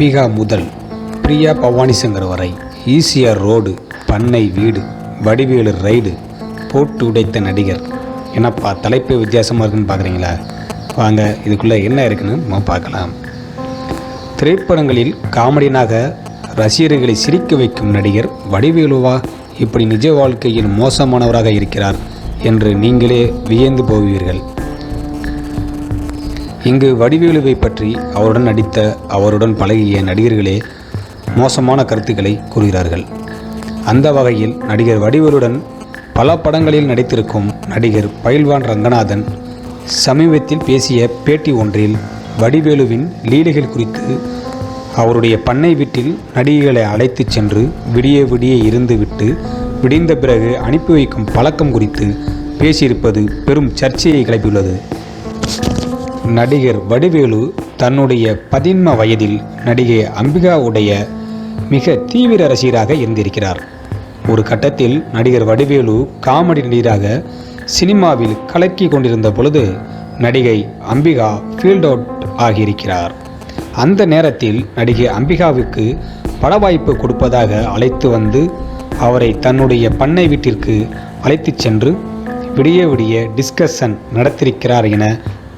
அம்பிகா முதல் பிரியா பவானி சங்கர் வரை ECR road பண்ணை வீடு வடிவேலு ரைடு போட்டு உடைத்த நடிகர். என்னப்பா தலைப்பு வித்தியாசமாக இருக்குன்னு பார்க்குறீங்களா வாங்க இதுக்குள்ளே என்ன இருக்குன்னு நம்ம பார்க்கலாம். திரைப்படங்களில் காமெடியனாக ரசிகர்களை சிரிக்க வைக்கும் நடிகர் வடிவேலுவா இப்படி நிஜ வாழ்க்கையில் மோசமானவராக இருக்கிறார் என்று நீங்களே வியந்து போவீர்கள். இங்கு வடிவேலுவை பற்றி அவருடன் நடித்த அவருடன் பழகிய நடிகர்களே மோசமான கருத்துக்களை கூறுகிறார்கள். அந்த வகையில் நடிகர் வடிவேலுடன் பல படங்களில் நடித்திருக்கும் நடிகர் பயில்வான் ரங்கநாதன் சமீபத்தில் பேசிய பேட்டி ஒன்றில் வடிவேலுவின் லீலைகள் குறித்து அவருடைய பண்ணை வீட்டில் நடிகைகளை அழைத்துச் சென்று விடிய விடிய இருந்துவிட்டு விடிந்த பிறகு அனுப்பி வைக்கும் பழக்கம் குறித்து பேசியிருப்பது பெரும் சர்ச்சையை கிளப்பியுள்ளது. நடிகர் வடிவேலு தன்னுடைய பதின்ம வயதில் நடிகை அம்பிகாவுடைய மிக தீவிர ரசிகராக இருந்திருக்கிறார். ஒரு கட்டத்தில் நடிகர் வடிவேலு காமெடி நடிகராக சினிமாவில் கலக்கி கொண்டிருந்த பொழுது நடிகை அம்பிகா ஃபீல்ட் அவுட் ஆகியிருக்கிறார். அந்த நேரத்தில் நடிகை அம்பிகாவுக்கு பட வாய்ப்பு கொடுப்பதாக அழைத்து வந்து அவரை தன்னுடைய பண்ணை வீட்டிற்கு அழைத்துச் சென்று விடிய விடிய டிஸ்கஷன் நடத்திருக்கிறார் என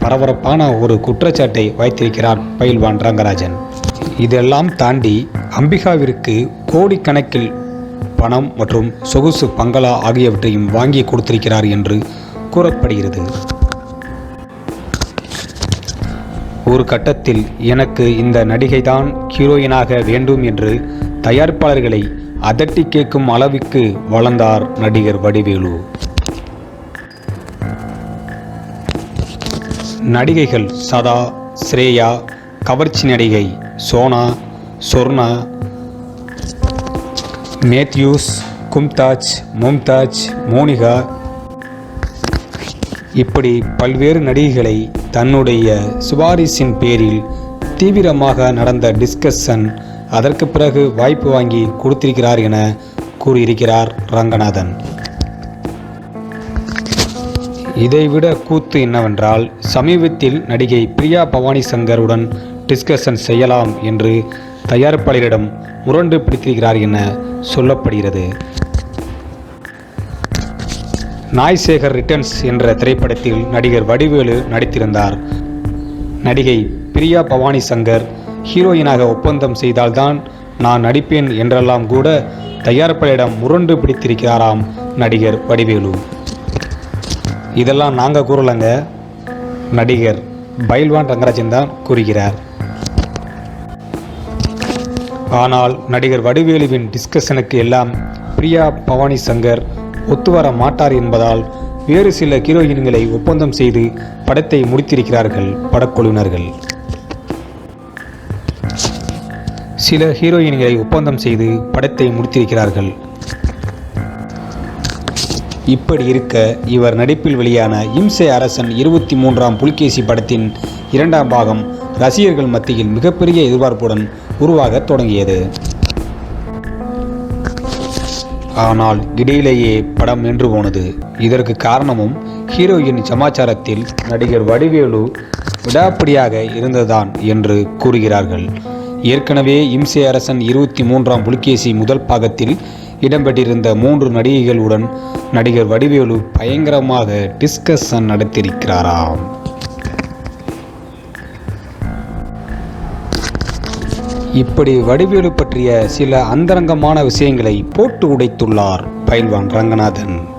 பரபரப்பான ஒரு குற்றச்சாட்டை வைத்திருக்கிறார் பயில்வான் ரங்கராஜன். இதெல்லாம் தாண்டி அம்பிகாவிற்கு கோடிக்கணக்கில் பணம் மற்றும் சொகுசு பங்களா ஆகியவற்றையும் வாங்கி கொடுத்திருக்கிறார் என்று கூறப்படுகிறது. ஒரு கட்டத்தில் எனக்கு இந்த நடிகைதான் ஹீரோயினாக வேண்டும் என்று தயாரிப்பாளர்களை அதட்டி கேட்கும் அளவுக்கு வளர்ந்தார் நடிகர் வடிவேலு. நடிகைகள் சதா ஸ்ரேயா கவர்ச்சி நடிகை சோனா சொர்ணா மேத்யூஸ் கும்தாஜ் மும்தாஜ் மோனிகா. இப்படி பல்வேறு நடிகைகளை தன்னுடைய சிபாரிசின் பேரில் தீவிரமாக நடந்த டிஸ்கஷன் அதற்கு பிறகு வாய்ப்பு வாங்கி கொடுத்திருக்கிறார் என கூறியிருக்கிறார் ரங்கநாதன். இதைவிட கூத்து என்னவென்றால் சமீபத்தில் நடிகை பிரியா பவானி சங்கருடன் டிஸ்கஷன் செய்யலாம் என்று தயாரிப்பாளரிடம் முரண்டு பிடித்திருக்கிறார் என சொல்லப்படுகிறது. நாய்சேகர் ரிட்டர்ன்ஸ் என்ற திரைப்படத்தில் நடிகர் வடிவேலு நடித்திருந்தார். நடிகை பிரியா பவானி சங்கர் ஹீரோயினாக ஒப்பந்தம் செய்தால்தான் நான் நடிப்பேன் என்றெல்லாம் கூட தயாரிப்பாளரிடம் முரண்டு பிடித்திருக்கிறாராம் நடிகர் வடிவேலு. இதெல்லாம் நாங்கள் கூறலைங்க. நடிகர் பைல்வான் ரங்கராஜன் தான் கூறுகிறார். ஆனால் நடிகர் வடிவேலுவின் டிஸ்கஷனுக்கு எல்லாம் பிரியா பவானி சங்கர் ஒத்துவர மாட்டார் என்பதால் வேறு சில ஹீரோயின்களை ஒப்பந்தம் செய்து படத்தை முடித்திருக்கிறார்கள் படக்குழுவினர்கள். சில ஹீரோயின்களை ஒப்பந்தம் செய்து படத்தை முடித்திருக்கிறார்கள். இப்படி இருக்க இவர் நடிப்பில் வெளியான இம்சை அரசன் இருபத்தி மூன்றாம் புலிகேசி படத்தின் இரண்டாம் பாகம் ரசிகர்கள் மத்தியில் மிகப்பெரிய எதிர்பார்ப்புடன் உருவாகத் தொடங்கியது. ஆனால் இடையிலேயே படம் நின்று போனது. இதற்கு காரணமும் ஹீரோயின் சமாச்சாரத்தில் நடிகர் வடிவேலு விடாப்பிடியாக இருந்ததுதான் என்று கூறுகிறார்கள். ஏற்கனவே இம்சை அரசன் இருபத்தி மூன்றாம் புலிகேசி முதல் பாகத்தில் இடம்பெற்றிருந்த மூன்று நடிகைகளுடன் நடிகர் வடிவேலு பயங்கரமாக டிஸ்கஷன் நடத்தியிருக்கிறாராம். இப்படி வடிவேலு பற்றிய சில அந்தரங்கமான விஷயங்களை போட்டு உடைத்துள்ளார் பயில்வான் ரங்கநாதன்.